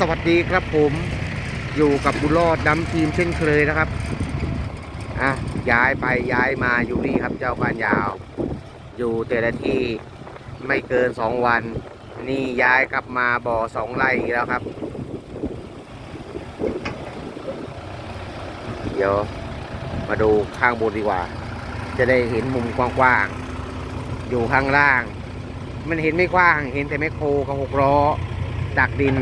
สวัสดีครับผมอยู่กับบุรอดดำทีมเช่นเคยนะครับอะย้ายไปย้ายมาอยู่นี่ครับเจ้าการยาว อยู่แต่ละที่ไม่เกินสองวัน นี่ย้ายกลับมาบ่อสองไร่อีกแล้วครับ เดี๋ยวมาดูข้างบนดีกว่า จะได้เห็นมุมกว้างๆอยู่ข้างล่าง มันเห็นไม่กว้างเห็นแต่แมคโครกับหกล้อดักดิน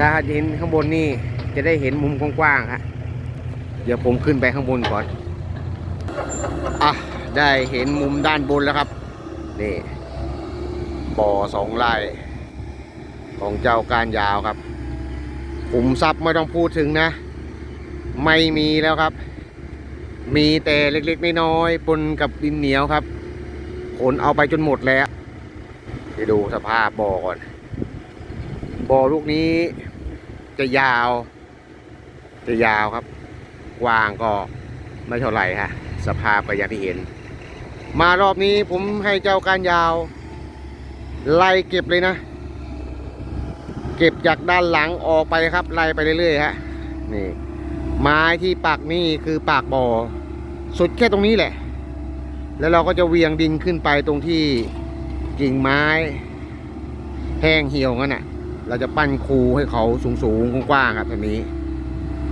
ถ้าเห็นข้างบนนี่จะได้เห็นมุมกว้างๆฮะเดี๋ยวผมขึ้นไปข้างบนก่อนอะได้เห็นมุมด้านบนแล้วครับนี่บ่อสองไร่ของเจ้าการยาวครับขุมทรัพย์ไม่ต้องพูดถึงนะ ไม่มีแล้วครับ มีแต่เล็กๆน้อยๆปนกับดินเหนียวครับขนเอาไปจนหมดแล้วไปดูสภาพบ่อก่อนบ่อลูกนี้ จะยาว จะยาวครับกว้างก็ไม่เท่าไหร่ฮะสภาพก็อย่างที่เห็น มารอบนี้ผมให้เจ้าการยาว ไล่เก็บเลยนะ เก็บจากด้านหลังออกไปครับ ไล่ไปเรื่อยๆฮะนี่ ไม้ที่ปากนี่คือปากบ่อสุดแค่ตรงนี้แหละ แล้วเราก็จะเวียงดินขึ้นไปตรงที่กิ่งไม้ แห้งเหี่ยวงั้นน่ะ เราจะปั้นคูให้เขาสูงๆกว้างๆครับทีนี้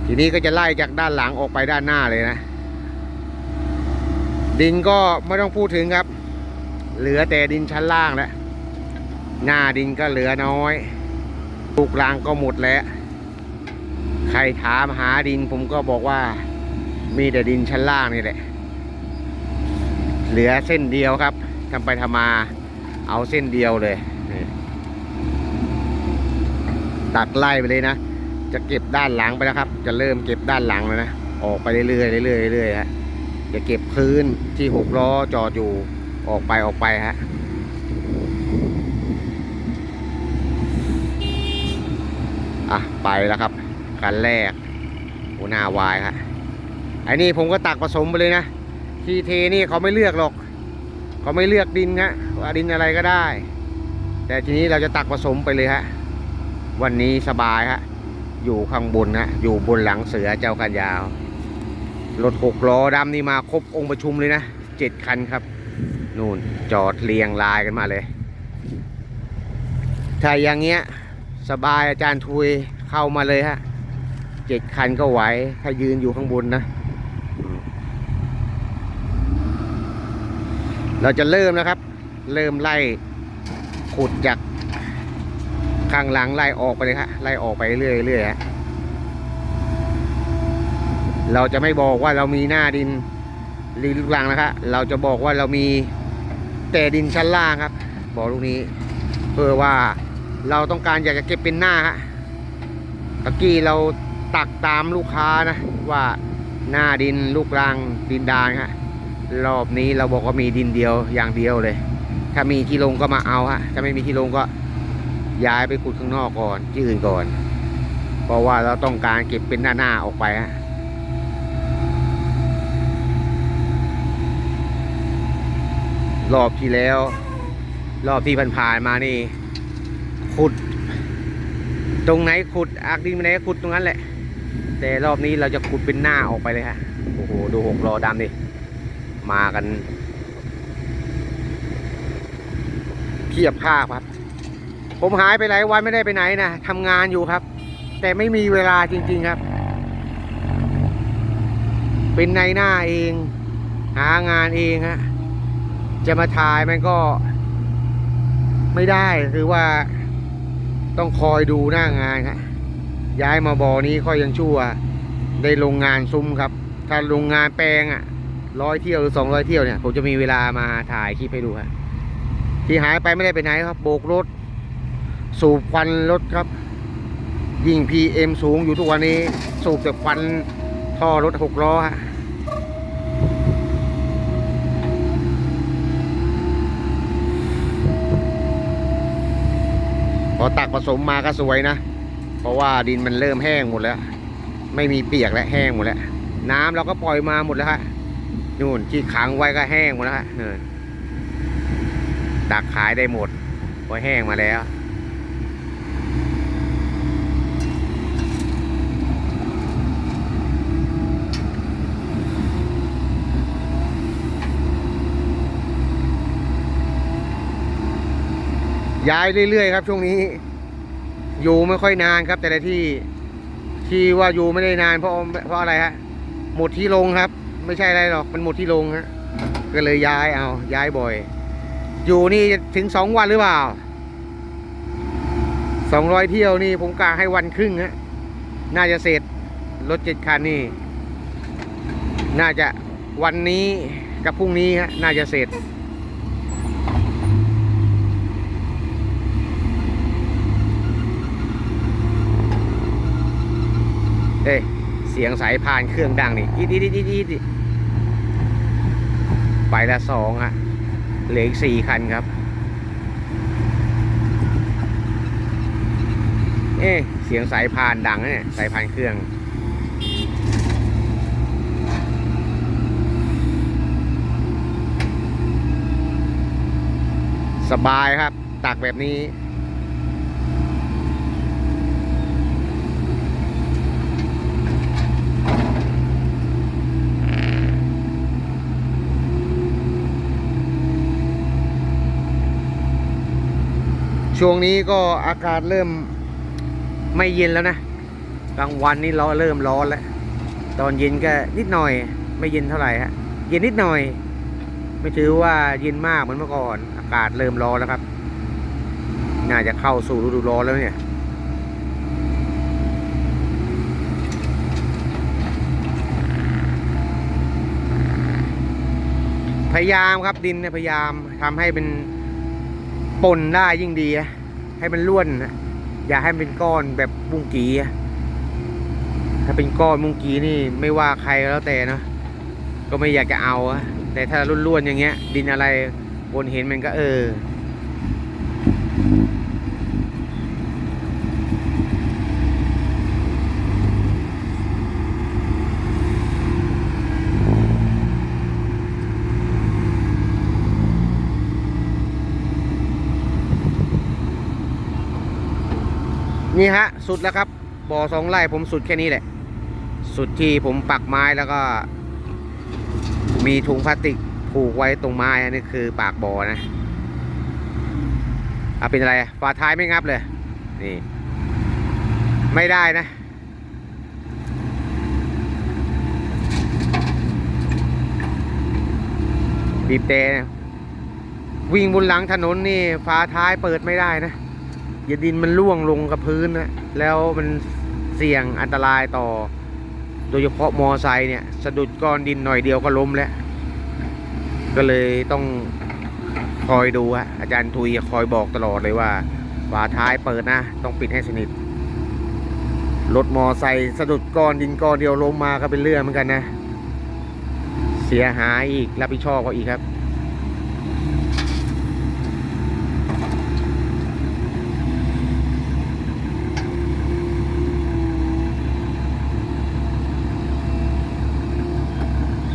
ทีนี้ก็จะไล่จากด้านหลังออกไปด้านหน้าเลยนะ ดินก็ไม่ต้องพูดถึงครับ เหลือแต่ดินชั้นล่างแล้วหน้าดินก็เหลือน้อยลูกรางก็หมดแล้ว ใครถามหาดินผมก็บอกว่า มีแต่ดินชั้นล่างนี่แหละ เหลือเส้นเดียวครับทำไปทำมาเอาเส้นเดียวเลย ตัดไล่ไปเลยนะ จะเก็บด้านหลังไปแล้วครับ จะเริ่มเก็บด้านหลังแล้วนะ ออกไปเรื่อยๆเรื่อยๆเรื่อยๆฮะจะเก็บพื้นที่หกล้อจอดอยู่ออกไปออกไปฮะอะไปแล้วครับคันแรกหัวหน้าวายครับไอ้นี่ผมก็ตักผสมไปเลยนะทีเทนี่เขาไม่เลือกหรอก เขาไม่เลือกดินฮะว่าดินอะไรก็ได้ แต่ทีนี้เราจะตักผสมไปเลยฮะ วันนี้สบายฮะ อยู่ข้างบนฮะ อยู่บนหลังเสือเจ้ากันยาว รถหกล้อดำนี่มาครบองค์ประชุมเลยนะเจ็ดคันครับ นู่นจอดเรียงรายกันมาเลย ถ้าอย่างเงี้ย สบายอาจารย์ทุยเข้ามาเลยฮะเจ็ดคันก็ไหว ถ้ายืนอยู่ข้างบนนะ เราจะเริ่มนะครับ เริ่มไล่ขุดจาก ข้างหลังไล่ออกไปเลยฮะไล่ออกไปเรื่อยๆรื่อยๆฮะเราจะไม่บอกว่าเรามีหน้าดินริมลูกรังนะครับเราจะบอกว่าเรามีแต่ดินชั้นล่างครับ บอกลูกนี้ เพื่อว่าเราต้องการอยากจะเก็บเป็นหน้าฮะตะกี้เราตักตามลูกค้านะ ว่าหน้าดินลูกรังดินดานฮะรอบนี้เราบอกว่ามีดินเดียวอย่างเดียวเลย ถ้ามีที่ลงก็มาเอาฮะถ้าไม่มีที่ลงก็ ย้ายไปขุดข้างนอกก่อนที่อื่นก่อน เพราะว่าเราต้องการเก็บเป็นหน้าหน้าๆออกไปฮะรอบที่แล้ว รอบที่ผ่านๆมานี่ ขุด ตรงไหนขุดอักดินไปไหนขุดตรงนั้นแหละ แต่รอบนี้เราจะขุดเป็นหน้าออกไปเลยฮะโอ้โหดูหกล้อดำดิมากันเทียบภาพครับ ผมหายไปหลายวันไม่ได้ไปไหนนะทำงานอยู่ครับ แต่ไม่มีเวลาจริง ๆครับ เป็นในหน้าเอง หางานเองฮะจะมาถ่ายมันก็ ไม่ได้คือว่า ต้องคอยดูหน้างานครับย้ายมาบอนี้ค่อยยังชั่ว ได้โรงงานซุ้มครับ ถ้าโรงงานแปลงอะร้อยเที่ยวหรือสองร้อยเที่ยวเนี่ยผมจะมีเวลามาถ่ายคลิปให้ดูครับที่หายไปไม่ได้ไปไหนครับโบกรถ สูบควันรถครับ ยิ่ง PM สูงอยู่ทุกวันนี้ สูบแต่ควันท่อรถหกล้อฮะพอตักผสมมาก็สวยนะ เพราะว่าดินมันเริ่มแห้งหมดแล้ว ไม่มีเปียกแล้วแห้งหมดแล้ว น้ำเราก็ปล่อยมาหมดแล้วฮะนู่นที่ขังไว้ก็แห้งหมดแล้วฮะตักขายได้หมดเพราะแห้งมาแล้ว ย้ายเรื่อยๆครับ ช่วงนี้ อยู่ไม่ค่อยนานครับ แต่ละที่ที่ว่าอยู่ไม่ได้นานเพราะเพราะอะไรฮะหมดที่ลงครับ ไม่ใช่อะไรหรอกมันหมดที่ลงฮะก็เลยย้ายเอา ย้ายบ่อย อยู่นี่ถึงสองวันหรือเปล่าสองร้อยเที่ยวนี่ผมกะให้วันครึ่งฮะน่าจะเสร็จรถเจ็ดคันนี่น่าจะวันนี้กับพรุ่งนี้ฮะน่าจะเสร็จ เอ้ยเสียงสายพานเครื่องดังนี่อีดอีดอีดอีดีดไปละสองอะเหลืออีกสี่คันครับ เอ๊เสียงสายพานดังนะเนี่ยสายพานเครื่อง สบายครับตักแบบนี้ ช่วงนี้ก็อากาศเริ่มไม่เย็นแล้วนะกลางวันนี่ร้อนเริ่มร้อนแล้ว ตอนเย็นก็นิดหน่อยไม่เย็นเท่าไหร่ฮะเย็นนิดหน่อย ไม่ถือว่าเย็นมากเหมือนเมื่อก่อน อากาศเริ่มร้อนแล้วครับ น่าจะเข้าสู่ฤดูร้อนแล้วเนี่ยพยายามครับดินเนี่ยพยายามทำให้เป็น ปนได้ยิ่งดีอะให้มันล้วนนะอย่าให้มันเป็นก้อนแบบบุ้งกีถ้าเป็นก้อนบุ้งกีนี่ไม่ว่าใครแล้วแต่เนะก็ไม่อยากจะเอาแต่ถ้าล้วนๆอย่างเงี้ย ดินอะไรบนเห็นมันก็เออ นี่ฮะ สุดแล้วครับ บ่อสองไร่ผมสุดแค่นี้แหละ สุดที่ผมปักไม้แล้วก็ มีถุงพลาสติกผูกไว้ตรงไม้อันนี้คือปากบ่อนะอะเป็นอะไรฝาท้ายไม่งับเลย นี่ ไม่ได้นะบีบเตะวิ่งบนหลังถนนนี่ฝาท้ายเปิดไม่ได้นะ อย่าดินมันล่วงลงกับพื้นนะแล้วมันเสี่ยงอันตรายต่อ โดยเฉพาะมอไซค์เนี่ยสะดุดก้อนดินหน่อยเดียวก็ล้มแล้ว ก็เลยต้องคอยดูฮะอาจารย์ทุยคอยบอกตลอดเลยว่าฝาท้ายเปิดนะ ต้องปิดให้สนิทรถมอไซค์สะดุดก้อนดินก้อนเดียวล้มมาก็เป็นเรื่องเหมือนกันนะ เสียหายอีกรับผิดชอบเขาอีกครับ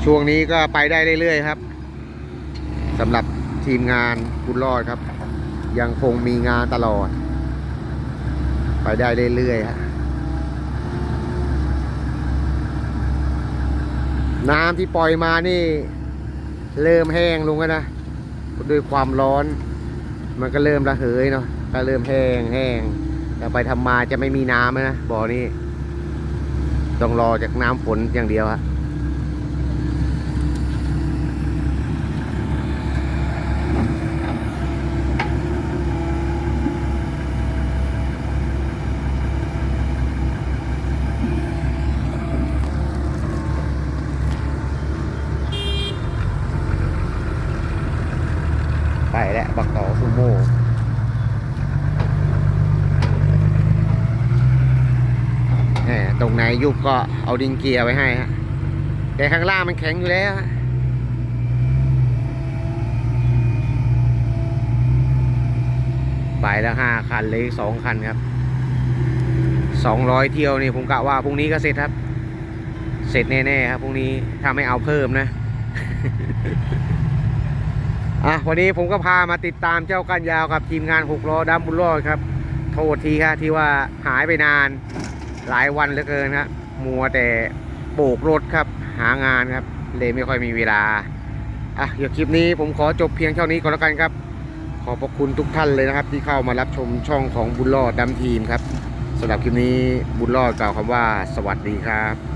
ช่วงนี้ก็ไปได้เรื่อยๆครับสำหรับทีมงานบุญรอดครับ ยังคงมีงานตลอด ไปได้เรื่อยๆฮะน้ำที่ปล่อยมานี่ เริ่มแห้งลงแล้วนะด้วยความร้อน มันก็เริ่มระเหยเนาะก็เริ่มแห้งแห้งแต่ไปทำมาจะไม่มีน้ำแล้วนะบ่อนี้ ต้องรอจากน้ำฝนอย่างเดียวฮะ ไปแล้วบักต่อซูโม่ตรงไหนยุบก็เอาดินเกียร์ไว้ให้ฮะแต่ข้างล่างมันแข็งอยู่แล้วไปแล้วห้าคันเลยสองคันครับสองร้อยเที่ยวนี่ผมกะว่าพรุ่งนี้ก็เสร็จครับ เสร็จแน่ๆครับพรุ่งนี้ถ้าไม่เอาเพิ่มนะ อะวันนี้ผมก็พามาติดตามเจ้ากันยาวกับทีมงานหกล้อดัมบุญรอดครับ โทษทีครับที่ว่าหายไปนานหลายวันเหลือเกินครับมัวแต่โบกรถครับหางานครับ เลยไม่ค่อยมีเวลาอะเดี๋ยวคลิปนี้ผมขอจบเพียงเท่านี้ก่อนแล้วกันครับ ขอบพระคุณทุกท่านเลยนะครับ ที่เข้ามารับชมช่องของบุญรอดดำทีมครับสำหรับคลิปนี้บุญรอดกล่าวคำว่าสวัสดีครับ